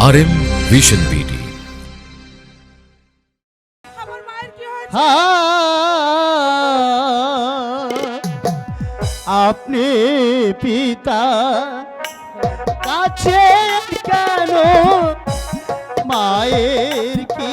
RM vision BD आपने पिता কাছে কেন মায়ের কি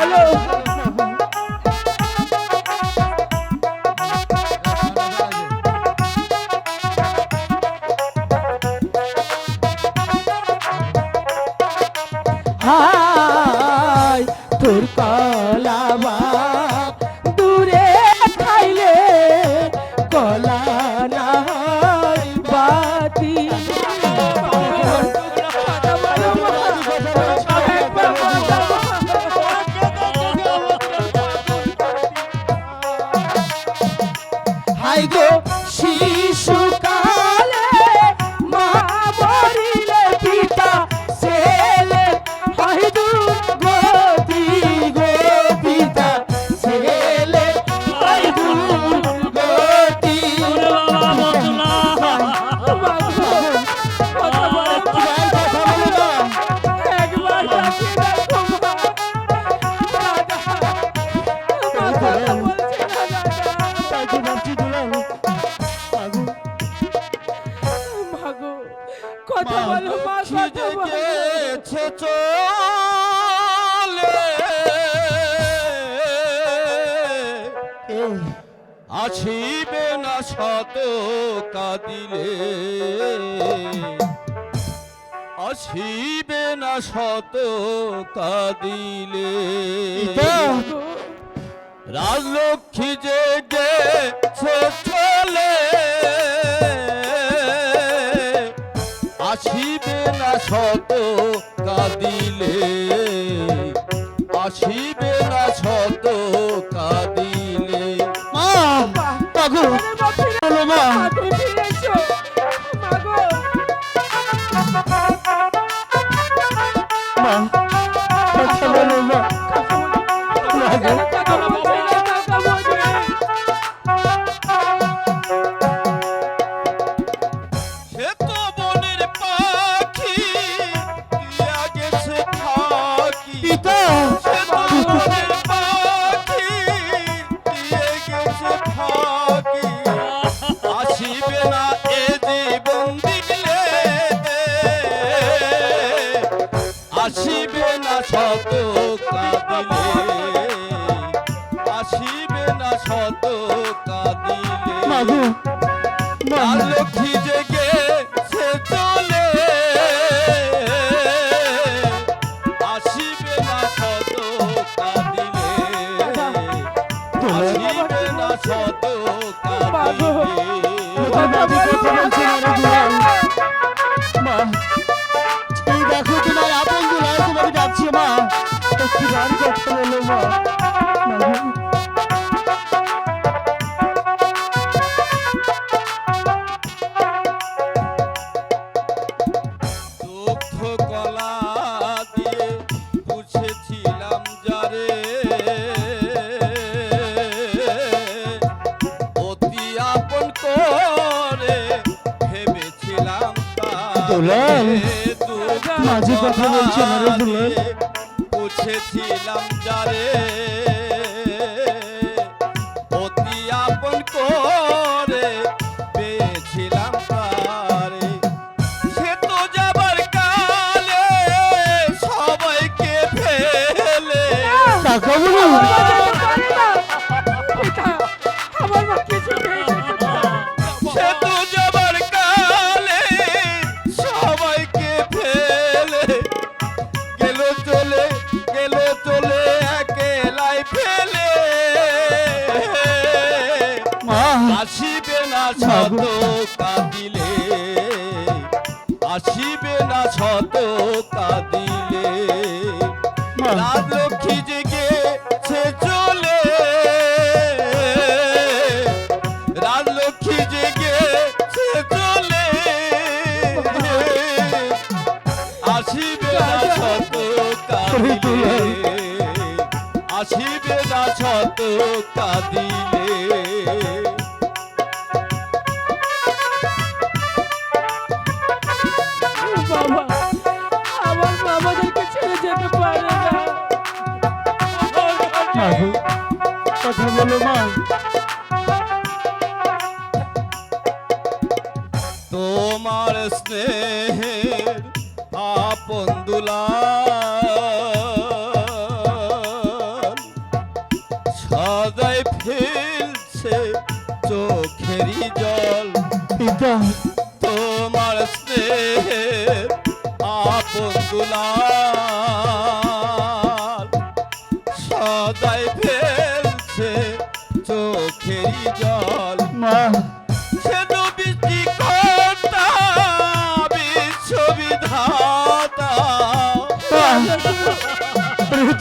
চলো আসিবে না শত কাদিলে। আসিবে না শত কাদিলে। রাজলক্ষ্মী যে গেছে আসিবে না শত কাঁদিলে। মা লক্ষ্মী জেগে সে চলে। আসিবে না শত কাঁদিলে। আসিবে না শত কাঁদিলে। পুছেছিলাম যারে অতি আপন করে পেয়েছিলাম তারে সে যাবার কালে সবাইকে ফেলে। না শত কাঁদিলে আসিবে না শত কাঁদিলে। মা রাজলক্ষ্মী জেগে সে চলে রাজলক্ষ্মী জেগে সে চলে। আসিবে না শত কাঁদিলে আসিবে না শত কাঁদিলে। মাগো কথা বলো মা। তোমার স্নেহের আপন দুলাল সদাই ফেলছে চোখেরই জল। তোমার স্নেহের আপন দুলাল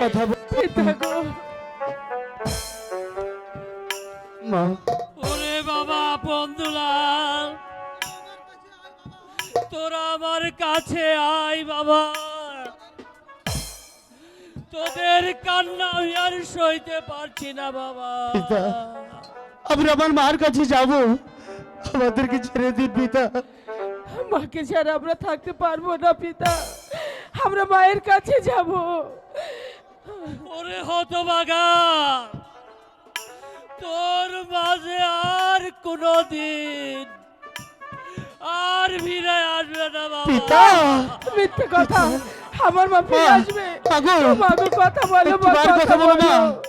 কথা মা। ওরে বাবা বন্ধুলাল তোরা আমার কাছে আয় বাবা। তোদের কান্না আমি আর সইতে পারছি না বাবা। পিতা। আমরা আমার মার কাছে যাব। আমাদেরকে ছেড়ে দিন পিতা। মাকে ছাড়া আমরা থাকতে পারব না পিতা। আমরা মায়ের কাছে যাব। ওরে হতবাগা তোর মাঝে আর কোনো দিন আর ফিরে আসবে না পিতা বাবা মিথ্যে কথা আমার মা ফিরে আসবে। কথা বলো কথা বলো না। বলো।